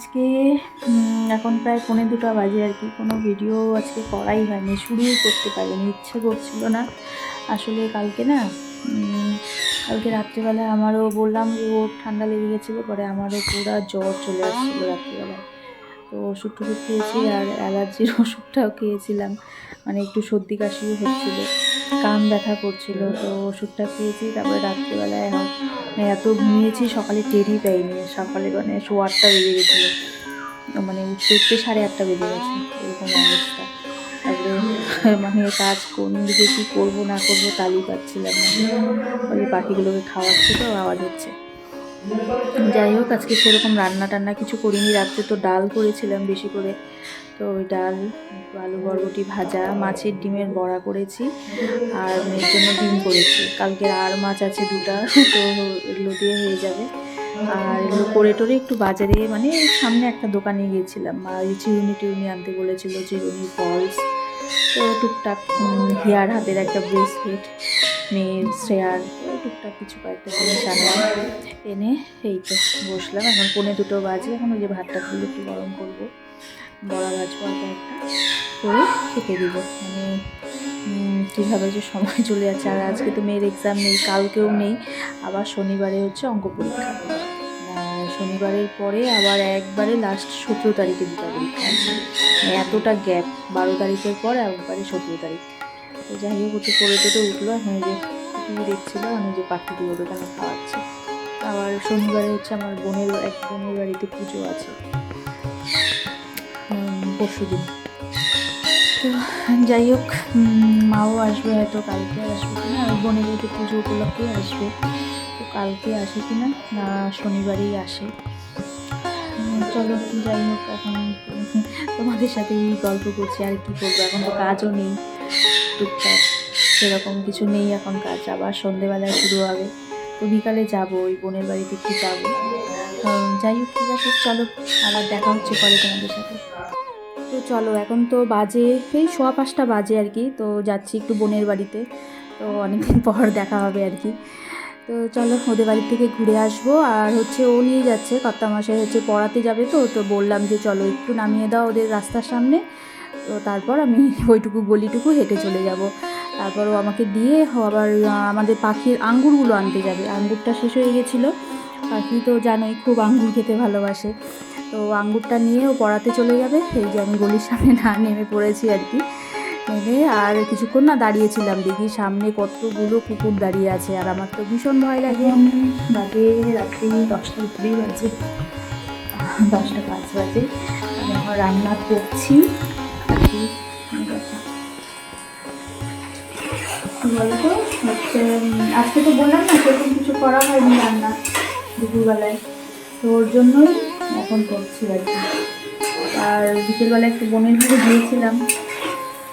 আজকে এখন প্রায় পৌনে দুটো বাজে আর কি। কোনো ভিডিও আজকে করাই হয়নি, শুরুই করতে পারিনি, ইচ্ছে করছিল না। আসলে কালকে না কালকে রাত্রিবেলা আমারও বললাম যে ওর ঠান্ডা লেগে গেছিল, পরে আমারও পুরো জ্বর চলে আসছিল রাত্রিবেলায় তো ওষুধ খেয়েছি আর অ্যালার্জির ওষুধটাও খেয়েছিলাম। মানে একটু সর্দি কাশিও হচ্ছিল। কান ব্যথা করছিল, তো ওষুধটা খেয়েছি, তারপরে রাত্রিবেলায় মানে এত ঘুমিয়েছি, সকালে টেরই পাইনি, সকালে মানে শো আটটা বেজে গেছিল। মানে উঠতে উঠতে সাড়ে আটটা বেজে গেছে, এরকম অবস্থা। তারপরে মানে কাজ কোন দিকে কী করব না করব তালই পাচ্ছিলাম না। ওই পাখিগুলোকে খাওয়াচ্ছি তো, আওয়াজ হচ্ছে। যাই হোক, আজকে সেরকম রান্না টান্না কিছু করিনি। রাত্রে তো ডাল করেছিলাম বেশি করে। তো ওই ডাল, আলু বরবটি ভাজা, মাছের ডিমের বড়া করেছি, আর মেয়ের জন্য ডিম করেছি। কালকে আর মাছ আছে দুটা, তো এগুলো দিয়ে হয়ে যাবে। আর এগুলো করে টোরে একটু বাজারে মানে সামনে একটা দোকানে গিয়েছিলাম। আর এই চিরুনি টিউনি আনতে বলেছিল চিরুনি ফলস তো টুকটাক হেয়ার হাতের একটা ব্রেসলেট মেয়ের শ্রেয়ার, টুকটাক কিছু কয়েকটা জিনিস আনলাম। এনে এই তো বসলাম। এখন পৌনে দুটো বাজে। এখন ওই যে ভাতটা তুলে একটু গরম করব। বড়া ভাজবো আর একটা করে খেতে দিব। মানে কীভাবে যে সময় চলে যাচ্ছে। আর আজকে তো মেয়ের এক্সাম নেই, কালকেও নেই। আবার শনিবারে হচ্ছে অঙ্ক পরীক্ষা। শনিবারের পরে আবার একবারে লাস্ট সতেরো তারিখে দুটো পরীক্ষা মানে এতটা গ্যাপ বারো তারিখের পর একবারে সতেরো তারিখ। তো যাই হোক একটু পড়ে টোটে উঠল। এখন যে টিভি দেখছিল আমি যে পাখিগুলো ওখানে খাওয়াচ্ছে আবার শনিবারে হচ্ছে আমার বোনের, এক বোনের বাড়িতে পুজো আছে। পরশু দিন। তো যাই হোক মাও আসবে হয়তো, কালকে আসবে কিনা? ওই বোনের বাড়িতে পুজো উপলক্ষেই আসবে। তো কালকে আসে কিনা? না না শনিবারেই আসে। চলো, যাই হোক, এখন তোমাদের সাথে এই গল্প করছি। আর কি করব? এখন তো কাজও নেই। টুকটাক, সেরকম কিছু নেই এখন কাজ। আবার সন্ধেবেলায় শুরু হবে। তো বিকালে যাব, ওই বোনের বাড়িতে একটু যাব। যাই হোক, ঠিক আছে, চলো। আবার দেখা হচ্ছে পরে তোমাদের সাথে। তো চলো, এখন তো বাজে, এই সোয়া পাঁচটা বাজে আর কি। তো যাচ্ছি একটু বোনের বাড়িতে। তো অনেকদিন পর দেখা হবে আর কি। তো চলো, ওদের বাড়ি থেকে ঘুরে আসব। আর হচ্ছে ও নিয়ে যাচ্ছে কর্তা মাসে হচ্ছে পড়াতে যাবে তো। তো বললাম যে চলো, একটু নামিয়ে দাও ওদের রাস্তার সামনে। তো তারপর আমি ওইটুকু গলিটুকু হেঁটে চলে যাব। তারপর ও আমাকে দিয়ে আবার আমাদের পাখির আঙ্গুরগুলো আনতে যাবে। আঙ্গুরটা শেষ হয়ে গেছিল। পাখি তো জানোই খুব আঙ্গুর খেতে ভালোবাসে। তো আঙ্গুরটা নিয়ে ও পড়াতে চলে যাবে। এই যে আমি গলির সামনে না নেমে পড়েছি আর কি। নেমে আর কিছুক্ষণ না দাঁড়িয়েছিলাম। দেখি সামনে কতগুলো কুকুর দাঁড়িয়ে আছে। আর আমার তো ভীষণ ভয় লাগে। বাজে রাত্রি দশটা উপরেই বাজে। দশটা পাঁচ বাজে। আমি রান্না করছি। বলতো? হচ্ছে, আজকে তো বললাম না, সেরকম কিছু করা হয়নি রান্না দুপুরবেলায়। তো ওর জন্যই এখন করছি আর কি। আর বিকেলবেলা একটু বোনের ঘরে গিয়েছিলাম।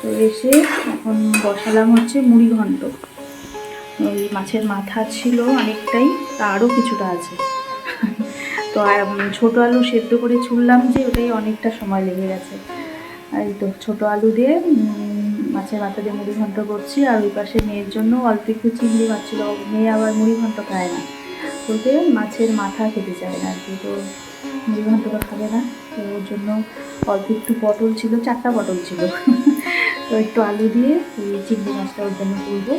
তো এসে এখন বসালাম হচ্ছে মুড়ি ঘন্ট। ওই মাছের মাথা ছিল অনেকটাই, তা আরও কিছুটা আছে। তো ছোটো আলু সেদ্ধ করে ছুললাম যে ওটাই অনেকটা সময় লেগে গেছে। আর এই তো, ছোটো আলু দিয়ে মাছের মাথা দিয়ে মুড়ি ঘন্ট করছি, আর ওই পাশে মেয়ের জন্য অল্প একটু চিংড়ি মাছ ছিল মেয়ে আবার মুড়ি ঘন্ট খায় না। বলতে মাছের মাথা খেতে চায় না আর কি, তো মুড়ি ঘন্টটা খাবে না। তো ওর জন্য অল্প একটু পটল ছিল, চারটা পটল ছিল। তো একটু আলু দিয়ে এই চিংড়ি মাছটা ওর জন্য করব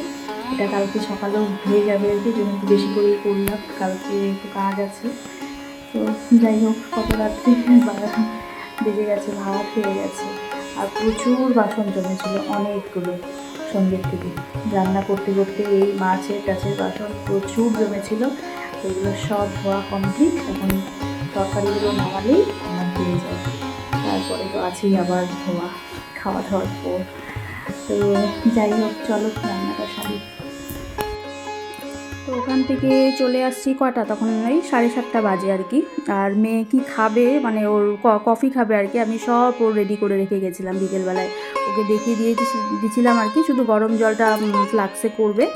এটা কালকে সকালেও হয়ে যাবে আর কি জন্য একটু বেশি করেই করলাম। কালকে একটু কাজ আছে। তো যাই হোক, কত রাত্রি? বারো বেজে গেছে, ভাত হয়ে গেছে। আর প্রচুর বাসন জমেছিল অনেকগুলো সন্ধ্যের থেকে। রান্না করতে করতে এই মাছের টাছের বাসন প্রচুর জমেছিল। এগুলো সব ধোয়া কমপ্লিট এখন তরকারিগুলো নামালেই আমার হয়ে যায়। তারপরে তো আছেই আবার ধোয়া খাওয়া দাওয়ার পর। তো যাই হোক, চলো রান্নাটা তো ওখান থেকে চলে আসছি কটা? তখন ওই সাড়ে সাতটা বাজে আর কি। আর মেয়ে কি খাবে? মানে ওর কফি খাবে আর কি। আমি সব ওর রেডি করে রেখে গেছিলাম বিকেলবেলায়। ওকে দেখিয়ে দিয়ে দিয়েছিলাম আর কি। শুধু গরম জলটা ফ্লাক্সে করবে।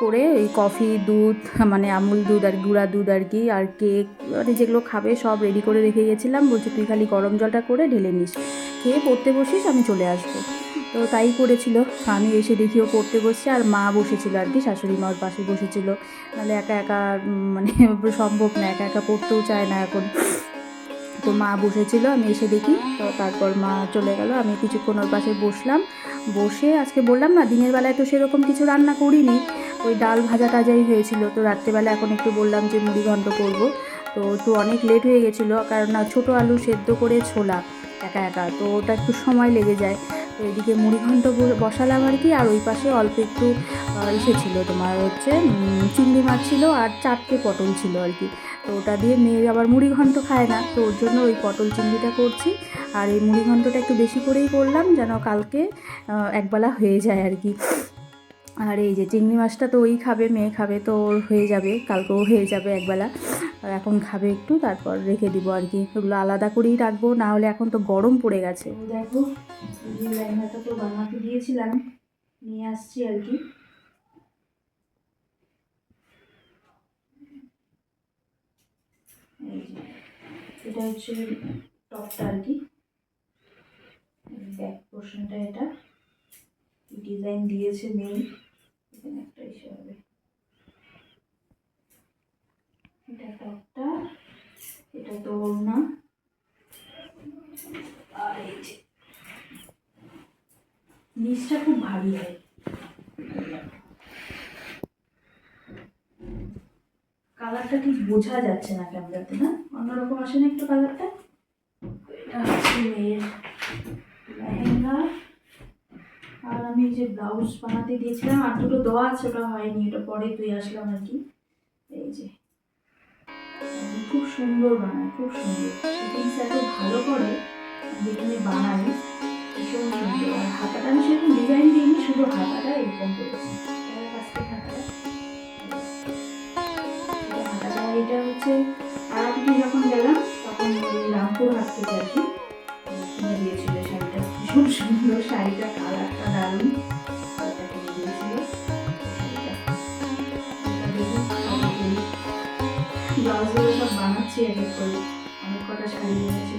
করে এই কফি, দুধ মানে আমুল দুধ আর গুঁড়া দুধ আর কি, আর কেক মানে যেগুলো খাবে সব রেডি করে রেখে গেছিলাম। বলছি, তুই খালি গরম জলটা করে ঢেলে নিস। খেয়ে পড়তে বসিস, আমি চলে আসব। তো তাই করেছিল। আমি এসে দেখি ও পড়তে বসছে আর মা বসেছিল আর কি, শাশুড়ি মার পাশে বসেছিল। নাহলে একা একা মানে সম্ভব না, একা একা পড়তেও চায় না এখন। তো মা বসেছিল, আমি এসে দেখি, তো তারপর মা চলে গেল, আমি কিছুক্ষণ ওর পাশে বসলাম। বসে আজকে বললাম না, দিনের বেলায় তো সেরকম কিছু রান্না করিনি, ওই ডাল ভাজা টাজাই হয়েছিল। তো রাত্রেবেলা এখন একটু বললাম যে মুড়ি ঘন্ট করব। তো একটু অনেক লেট হয়ে গেছিল, কারণ না ছোটো আলু সেদ্ধ করে ছোলা, একা একা, তো ওটা একটু সময় লেগে যায়। তো এদিকে মুড়ি ঘন্ট ব- বসালাম আর কি? আর ওই পাশে অল্প একটু ইসে ছিল তোমার হচ্ছে চিংড়ি মাছ ছিল আর চারটে পটল ছিল আর কি। তো ওটা দিয়ে মেয়ে আবার মুড়িঘণ্ট খায় না। তো ওর জন্য ওই পটল চিংড়িটা করছি। আর এই মুড়িঘণ্টটা একটু বেশি করেই করলাম যেন কালকে একবেলা হয়ে যায় আর কি। আর এই যে চিংড়ি মাছটা তো ওই খাবে, মেয়ে খাবে, তো ওর হয়ে যাবে কালকেও হয়ে যাবে একবেলা। আর এখন খাবে একটু, তারপর রেখে দিব আর কি। ওগুলো আলাদা করেই রাখব, না হলে এখন তো গরম পড়ে গেছে। দেখো তো বানাতে দিয়েছিলাম, নিয়ে আসছি আর কি। এটা হচ্ছে টপটা আর কি। ব্যাক পোর্শনটা এটা। ডিজাইন দিয়েছে মেয়ে। এখানে একটা ইসে হবে। এটা টপটা এটা তো ওড়না আর এই যে নিচটা খুব ভারী হয়। কালারটা ঠিক বোঝা যাচ্ছে না ক্যামেরাতে না? অন্যরকম আসে না একটু কালারটা? এটা হচ্ছে মেয়ের লেহেঙ্গা আর আমি এই যে ব্লাউজ বানাতে দিয়েছিলাম আর দুটো দেওয়া আছে, ওটা হয়নি, ওটা পরে তুই আসলাম আর কি। এই যে। খুব সুন্দর বানায়, খুব সুন্দর। ফিটিংস এত ভালো করে যেখানে বানাই ভীষণ সুন্দর। আর হাতাটা আমি সেরকম ডিজাইন দিইনি, শুধু হাতাটা, এরকম করেছি এটা হচ্ছে আরামটি যখন গেলাম, তখন রামপুর হাট থেকে আর কি। ভীষণ সুন্দর শাড়িটা কালারটা দারুণ। ব্লাউজগুলো সব বানাচ্ছি এক করে। অনেক কটা শাড়ি এনেছিল